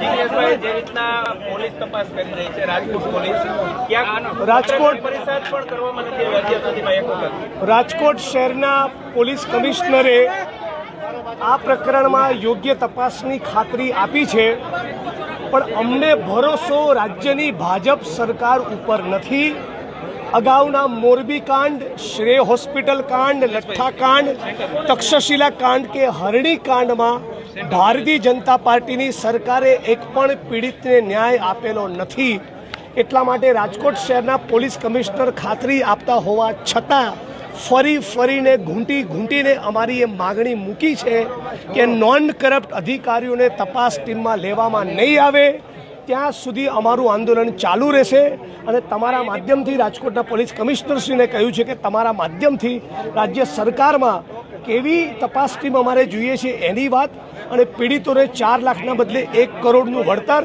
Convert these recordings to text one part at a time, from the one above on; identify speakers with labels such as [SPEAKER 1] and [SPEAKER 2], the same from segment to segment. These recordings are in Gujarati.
[SPEAKER 1] જિગ્નેશભાઈ, જે રીતના પોલીસ તપાસ કરી રહી છે રાજકોટ પોલીસ
[SPEAKER 2] રાજકોટ-
[SPEAKER 1] પરિષદ પણ કરવામાં નથી આવી અત્યાર સુધીમાં એક વખત.
[SPEAKER 2] રાજકોટ શહેરના પોલીસ કમિશનરે આ પ્રકરણમાં યોગ્ય તપાસની ખાતરી આપી છે પણ અમને ભરોસો રાજ્યની ભાજપ સરકાર ઉપર નથી. અગાઉના મોરબી કાંડ, શ્રેય હોસ્પિટલ કાંડ, લઠ્ઠા કાંડ, તક્ષશિલા કાંડ કે હરણી કાંડમાં ભારતીય જનતા પાર્ટીની સરકારે એક પણ પીડિતને ન્યાય આપેલો નથી. એટલા માટે રાજકોટ શહેરના પોલીસ કમિશનર ખાતરી આપતા હોવા છતાં ફરી ફરીને ઘૂંટી ઘૂંટીને અમારી એ માગણી મૂકી છે કે નોન કરપ્ટ અધિકારીઓને તપાસ ટીમમાં લેવામાં નહીં આવે. ત્યાં સુધી અમારું આંદોલન ચાલુ રહેશે અને તમારા માધ્યમથી રાજકોટના પોલીસ કમિશનરશ્રીને કહ્યું છે કે તમારા માધ્યમથી રાજ્ય સરકારમાં કેવી તપાસ ટીમ અમારે જોઈએ છે એની વાત. અને પીડિતોને ચાર લાખના બદલે એક કરોડનું વળતર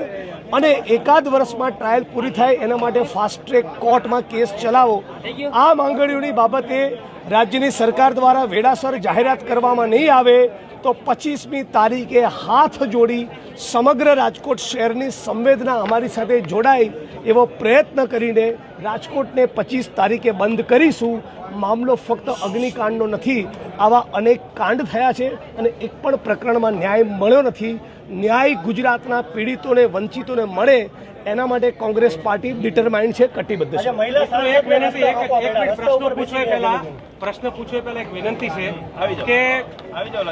[SPEAKER 2] અને એકાદ વર્ષમાં ટ્રાયલ પૂરી થાય એના માટે ફાસ્ટ ટ્રેક કોર્ટમાં કેસ ચલાવો. આ માંગણીઓની બાબતે રાજ્યની સરકાર દ્વારા વેળાસર જાહેરાત કરવામાં નહીં આવે તો પચીસમી તારીખે હાથ જોડી સમગ્ર રાજકોટ શહેરની સંવેદના અમારી સાથે જોડાય એવો પ્રયત્ન કરીને રાજકોટને પચીસ તારીખે બંધ કરીશું. મામલો ફક્ત અગ્નિકાંડનો નથી આવા અનેક કાંડ થયા છે અને એક પણ પ્રકરણમાં ન્યાય મળ્યો નથી. ન્યાય ગુજરાતના પીડિતોને વંચિતોને મળે એના માટે કોંગ્રેસ પાર્ટી ડિટરમાઇન્ડ છે કટિબદ્ધ છે.
[SPEAKER 3] એક વિનંતી એક એક મિનિટ પ્રશ્ન પૂછવા પહેલા પ્રશ્ન પહેલા એક વિનંતી છે કે